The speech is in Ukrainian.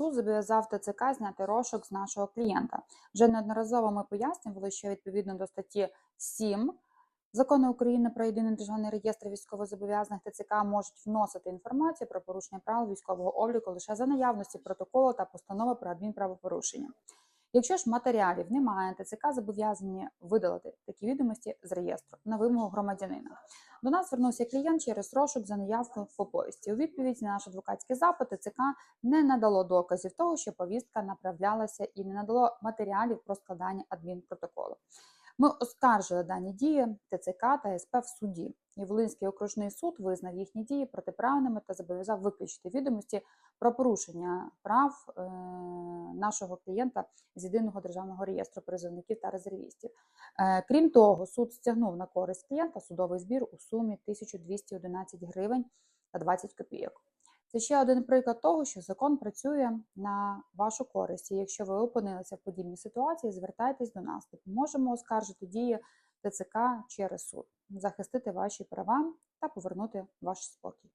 суд зобов'язав ТЦК зняти розшук з нашого клієнта. Вже неодноразово ми пояснювали, що відповідно до статті 7 Закону України про єдиний державний реєстр військовозобов'язаних ТЦК можуть вносити інформацію про порушення правил військового обліку лише за наявності протоколу та постанови про адмінправопорушення. Якщо ж матеріалів немає, ТЦК зобов'язані видалити такі відомості з реєстру на вимогу громадянина. До нас звернувся клієнт через розшук за неявку по повісті. У відповідь на наш адвокатський запит ТЦК не надало доказів того, що повістка направлялася і не надало матеріалів про складання адмінпротоколу. Ми оскаржили дані дії ТЦК та СП в суді. І Волинський окружний суд визнав їхні дії протиправними та зобов'язав виключити відомості про порушення прав е, нашого клієнта з єдиного державного реєстру призовників та резервістів. Е, Крім того, суд стягнув на користь клієнта судовий збір у сумі 1211 гривень та 20 копійок. Це ще один приклад того, що закон працює на вашу користь. І якщо ви опинилися в подібній ситуації, звертайтесь до нас. Допоможемо оскаржити дії ТЦК через суд, захистити ваші права та повернути ваш спокій.